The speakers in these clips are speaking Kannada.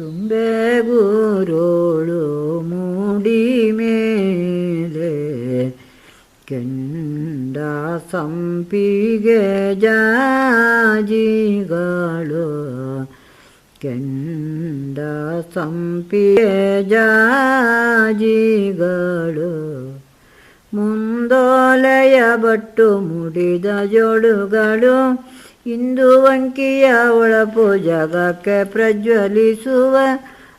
ತುಂಬೆ ಗುರೋಳು ಮೂಡಿ ಮೇಲೆ ಕೆಂಡ ಸಂಪಿಗೆ ಜಾಜಿಗಳು ಕೆಂಡ ಸಂಪಿಗೆ ಜಾಜಿಗಳು ಮುಂದೋಲೆಯ ಬಟ್ಟು ಮುಡಿದ ಜೋಡುಗಳು ಇಂದು ವಂಕಿಯ ಒಳಪು ಜಗಕ್ಕೆ ಪ್ರಜ್ವಲಿಸುವ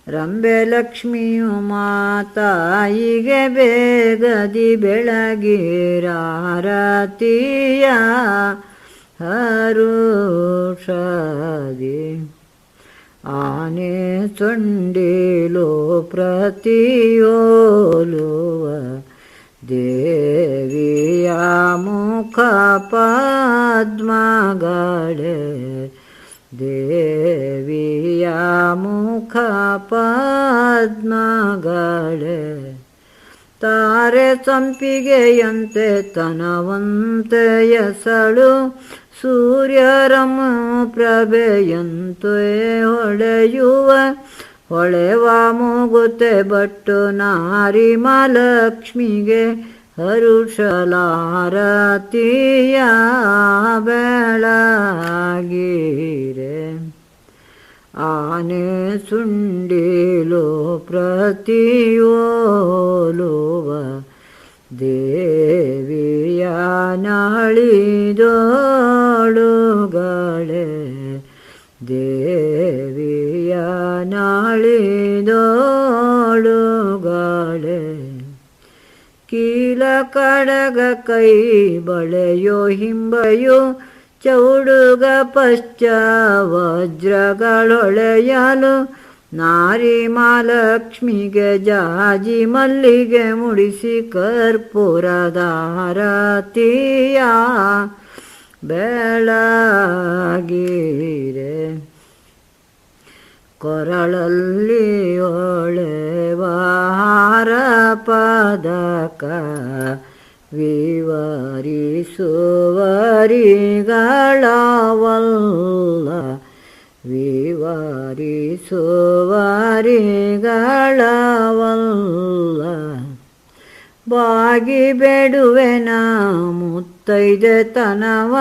ರಂಬೆ ಲಕ್ಷ್ಮಿಯು ಮಾತಾಯಿಗೆ ಬೇಗದಿ ಬೆಳಗಿರಾರತಿಯ ಹರುಷದಿ. ಆನೆ ಸೊಂಡಿಲು ಪ್ರತಿಯೋಲುವ ದೇವಿಯ ಮುಖ ಪದ್ಮಗಳೇ ಪದ್ಮಗಳೇ ತಾರೆ ಸಂಪಿಗೆಯಂತೆ ತನವಂತೆಯ ಸಳು ಸೂರ್ಯರಮ ಪ್ರಭೆಯಂತೆ ಹೊಳೆಯುವ, ಹೊಳೆವ ಮೂಗುತೆ ಬಟ್ಟು ನಾರಿ ಮಲಕ್ಷ್ಮಿಗೆ ಹರುಷಲಾರತಿಯ ಬೆಳಗಿರೆ. ಆನೆ ಸುಂಡಿಲು ಪ್ರತಿಯೋಲುವ ದೇವಿಯ ನಾಳಿದೋಳುಗಳೇ ದೇವಿಯ ನಾಳಿದೋಳುಗಳೇ ಕೀಲ ಕಡಗ ಕೈ ಬಳೆಯೋ ಹಿಂಬಯೋ ಚೌಡುಗ ಪಶ್ಚ ವಜ್ರಗಳೊಳೆಯಲು ನಾರಿ ಮಾಲಕ್ಷ್ಮಿಗೆ ಜಾಜಿ ಮಲ್ಲಿಗೆ ಮುಡಿಸಿ ಕರ್ಪೂರದಾರತಿಯ ಬೆಳಗಿರೆ. ಕೊರಳಲ್ಲಿ ಒಳೆವಾರ ಪದಕ ವಿವರಿಸುವರಿಗಳವಲ್ಲ ವಿವರಿಸುವರಿಗಳವಲ್ಲ ಬಾಗಿ ಬೇಡುವೆನ ಮುತ್ತೈದೆ ತನವ,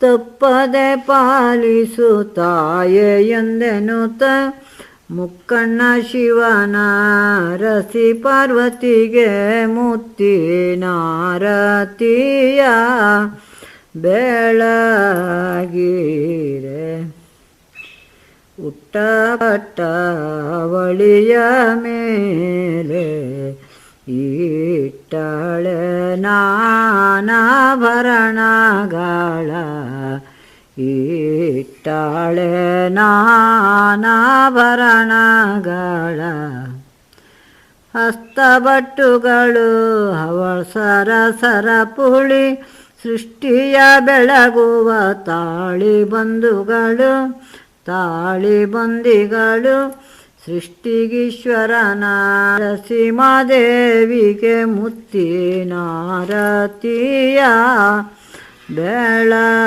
ತಪ್ಪದೆ ಪಾಲಿಸು ತಾಯೆ ಎಂದೆನುತ. ಮುಕ್ಕಣ್ಣ ಶಿವನ ರಸಿ ಪಾರ್ವತಿಗೆ ಮುತ್ತಿ ನಾರತಿಯ, ಬೆಳಗಿರೆ. ಬಳಿಯ ಮೇಲೆ ಇಟ್ಟಳೆ ನಾನಾಭರಣಗಳ ಇಟ್ಟಳೆ ನಾನಾಭರಣಗಳ. ಹಸ್ತಬಟ್ಟುಗಳು ಅವಳ ಸರ ಪುಳಿ ಸೃಷ್ಟಿಯ ಬೆಳಗುವ ತಾಳಿ ಬಂಧುಗಳು ತಾಳಿ ಬಂದಿಗಳು ಸೃಷ್ಟಿಗೀಶ್ವರನ ನರಸಿಂಹದೇವಿಗೆ ಮುತ್ತಿನಾರತಿಯ ಬೆಳಗಿರೆ.